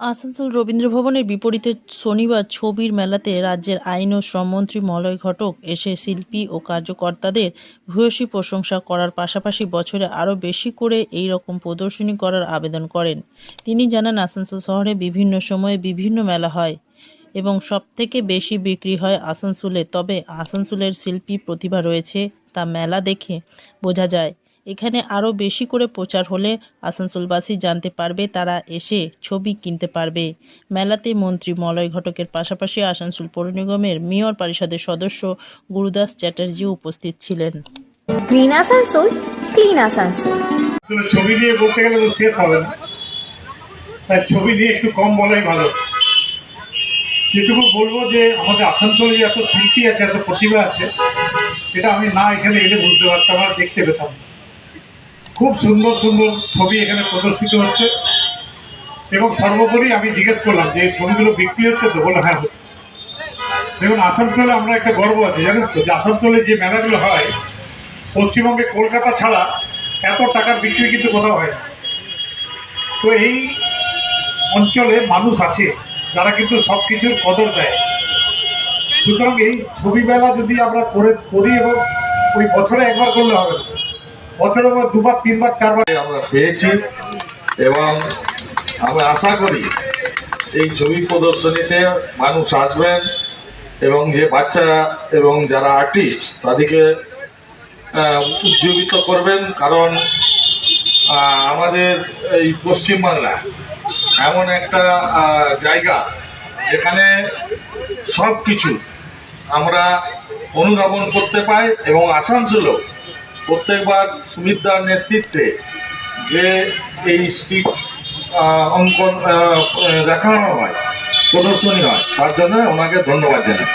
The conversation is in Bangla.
আসানসোল রবীন্দ্র ভবনের বিপরীতে শনিবার ছবির মেলাতে রাজ্যের আইন ও শ্রমমন্ত্রী মলয় ঘটক এসে শিল্পী ও কার্যকর্তাদের ভূয়সী প্রশংসা করার পাশাপাশি বছরে আরও বেশি করে এই রকম প্রদর্শনী করার আবেদন করেন। তিনি জানান, আসানসোল শহরে বিভিন্ন সময়ে বিভিন্ন মেলা হয় এবং সবথেকে বেশি বিক্রি হয় আসানসোলে। তবে আসানসোলের শিল্পী প্রতিভা রয়েছে, তা মেলা দেখে বোঝা যায়। এখানে আরও বেশি করে প্রচার হলে আসানসোলবাসী জানতে পারবে তারা এসে ছবি কিনতে পারবে। মেলাতে মন্ত্রী মলয় ঘটকের পাশাপাশি আসানসোল পৌর নিগমের মেয়র পরিষদের সদস্য গুরুদাস চ্যাটার্জিও উপস্থিত ছিলেন। Green Asansol clean Asansol. ছবি দিয়ে বলতে গেলে তো শেষ হবে না। তাই ছবি দিয়ে একটু কম বলাই ভালো। যেটুকু বলব যে আমাদের আসানসোলে যে এত শিল্পী আছে এত প্রতিভা আছে এটা আমি না এখানে এলে বুঝতে পারতাম আর দেখতে পেতাম না। খুব সুন্দর সুন্দর ছবি এখানে প্রদর্শিত হচ্ছে। এবং সর্বোপরি আমি জিজ্ঞেস করলাম যে ছবিগুলো বিক্রি হচ্ছে? তো বলে হ্যাঁ হচ্ছে। দেখুন, আসানসোলে আমরা একটা গর্ব আছে, জানেন তো, যে আসানসোলে যে মেলাগুলো হয়, পশ্চিমবঙ্গে কলকাতা ছাড়া এত টাকার বিক্রি কিন্তু কোথাও হয় তো এই অঞ্চলে মানুষ আছে, যারা কিন্তু সব কিছুর কদর দেয়। সুতরাং এই ছবি মেলা যদি আমরা করে করি এবং ওই বছরে একবার করলে হবে না। বছরে আমরা দুবার, তিনবার, চারবার আমরা পেয়েছি এবং আমরা আশা করি এই ছবি প্রদর্শনীতে মানুষ আসবেন এবং যে বাচ্চা এবং যারা আর্টিস্ট তাদেরকে উজ্জীবিত করবেন কারণ আমাদের এই পশ্চিমবাংলা এমন একটা জায়গা যেখানে সব কিছু আমরা অনুধাবন করতে পাই এবং আসানসোলও প্রত্যেকবার সুমিতদার নেতৃত্বে যে এই স্ট্রিট অঙ্কন দেখানো হয়, প্রদর্শনী হয়, তার জন্য ওনাকে ধন্যবাদ জানাই।